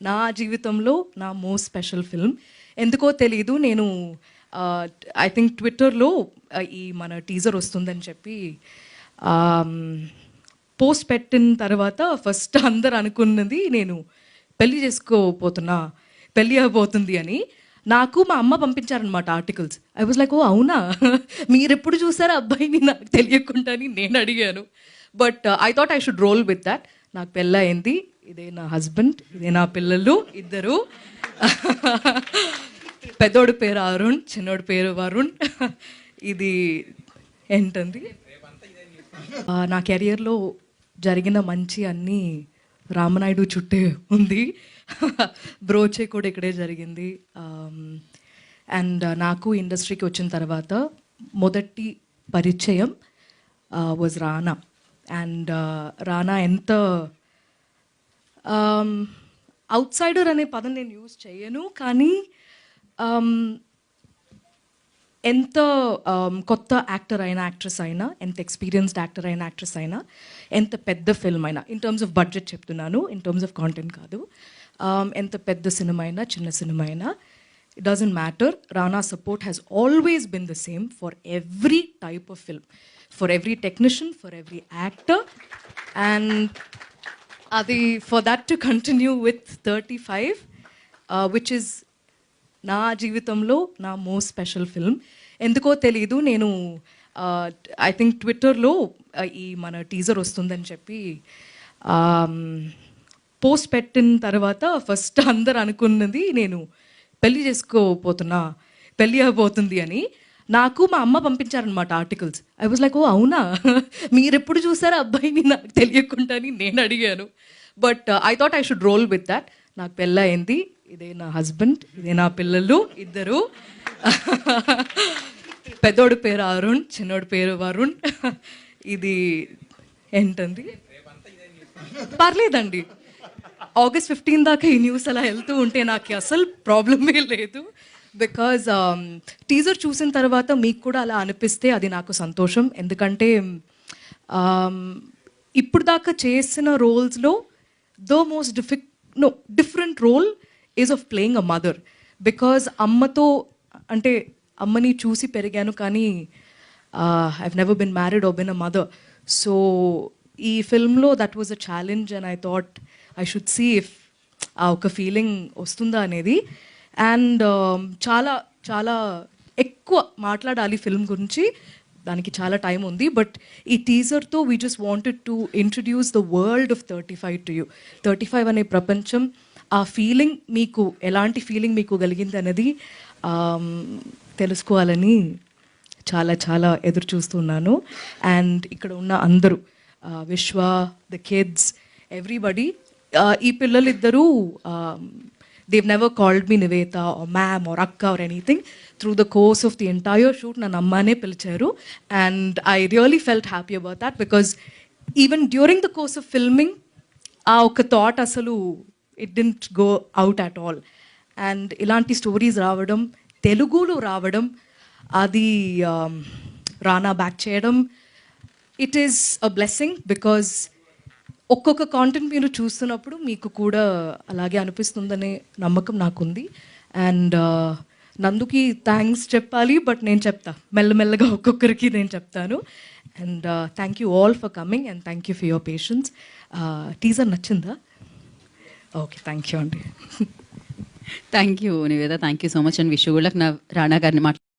నా జీవితంలో నా మోస్ట్ స్పెషల్ ఫిల్మ్. ఎందుకో తెలీదు నేను ఐ థింక్ ట్విట్టర్లో ఈ మన టీజర్ వస్తుందని చెప్పి పోస్ట్ పెట్టిన తర్వాత ఫస్ట్ అందరు అనుకున్నది నేను పెళ్ళి చేసుకోపోతున్నా పెళ్ళి అయిపోతుంది అని. నాకు మా అమ్మ పంపించారనమాట articles. I was like oh అవునా? మీరు ఎప్పుడు చూసారా అబ్బాయిని? నాకు తెలియకుండా అని నేను అడిగాను. But I thought I should roll with that. నాకు పెళ్ళయింది. ఇదే నా హస్బెండ్ ఇదే నా పిల్లలు ఇద్దరు. పెద్దోడి పేరు అరుణ్ చిన్నోడి పేరు వరుణ్. ఇది ఏంటండి? నా కెరియర్లో జరిగిన మంచి అన్నీ రామనాయుడు చుట్టే ఉంది. బ్రోచే కూడా ఇక్కడే జరిగింది. అండ్ నాకు ఇండస్ట్రీకి వచ్చిన తర్వాత మొదటి పరిచయం వాజ్ రానా అండ్ రానా ఎంత Um, అవుట్ సైడర్ అనే పదం నేను యూజ్ చేయను కానీ um, ఎంత um, కొత్త యాక్టర్ అయినా యాక్ట్రెస్ అయినా ఎంత ఎక్స్పీరియన్స్డ్ యాక్టర్ అయినా యాక్ట్రెస్ అయినా ఎంత పెద్ద ఫిల్మ్ అయినా ఇన్ టర్మ్స్ ఆఫ్ బడ్జెట్ చెప్తున్నాను ఇన్ టర్మ్స్ ఆఫ్ కాంటెంట్ కాదు. ఎంత పెద్ద సినిమా అయినా చిన్న సినిమా అయినా it doesn't matter Rana support has always been the same for every type of film for every technician for every actor and అది for that to continue with thirty five which is నా జీవితంలో నా most special film ఎందుకో తెలీదు నేను I think ట్విట్టర్లో ఈ మన టీజర్ వస్తుందని చెప్పి um, పోస్ట్ పెట్టిన తర్వాత ఫస్ట్ అందరు అనుకున్నది నేను పెళ్ళి చేసుకోపోతున్నా పెళ్ళి అయిపోతుంది అని. నాకు మా అమ్మ పంపించారనమాట articles I was like oh అవునా? మీరెప్పుడు చూసారా అబ్బాయిని? నాకు తెలియకుండా అని నేను అడిగాను. But I thought I should roll with that నాకు పెళ్ళయింది. ఇదే నా హస్బెండ్ ఇదే నా పిల్లలు ఇద్దరు. పెద్దోడి పేరు అరుణ్ చిన్నోడి పేరు వరుణ్. ఇది ఏంటండి? పర్లేదండి. ఆగస్ట్ ఫిఫ్టీన్ దాకా ఈ న్యూస్ అలా వెళ్తూ ఉంటే నాకు అసలు ప్రాబ్లమే లేదు. బికాజ్ టీజర్ um, చూసిన తర్వాత మీకు కూడా అలా అనిపిస్తే అది నాకు సంతోషం. ఎందుకంటే um, ఇప్పుడు దాకా చేసిన రోల్స్లో the most డిఫిక్ no different role is of playing a mother because అమ్మతో అంటే అమ్మని చూసి పెరిగాను కానీ I never been married or been a mother so ఈ ఫిల్మ్లో that was a challenge and I thought I should see if ఆ ఒక feeling వస్తుందా అనేది. అండ్ um, చాలా చాలా ఎక్కువ మాట్లాడాలి ఫిల్మ్ గురించి. దానికి చాలా టైం ఉంది. బట్ ఈ టీజర్తో we just wanted to introduce the world of thirty five to you thirty five అనే ప్రపంచం ఆ ఫీలింగ్ మీకు ఎలాంటి ఫీలింగ్ మీకు కలిగింది అనేది um, తెలుసుకోవాలని చాలా చాలా ఎదురు చూస్తున్నాను అండ్ ఇక్కడ ఉన్న అందరూ విశ్వ ద కిడ్స్ ఎవ్రీబడి ఈ పిల్లలిద్దరూ they've never called me Nivetha or ma'am or అక్క or anything through the course of the entire shoot నన్ను అమ్మానే పిలిచారు and I really felt happy about that because even during the course of filming ఆ ఒక thought అసలు it didn't go out at all and ఇలాంటి stories రావడం తెలుగులో రావడం అది రానా బ్యాక్ చేయడం it is a blessing because ఒక్కొక్క కాంటెంట్ మీరు చూస్తున్నప్పుడు మీకు కూడా అలాగే అనిపిస్తుందనే నమ్మకం నాకుంది. అండ్ uh, నందుకి థ్యాంక్స్ చెప్పాలి బట్ నేను చెప్తా. మెల్లమెల్లగా ఒక్కొక్కరికి నేను చెప్తాను. And thank you all for coming and thank you for your patience teaser నచ్చిందా? ఓకే థ్యాంక్ యూ అండి. Thank you Niveda thank you so much and wish కూడా నా రాణా గారిని మాట్లా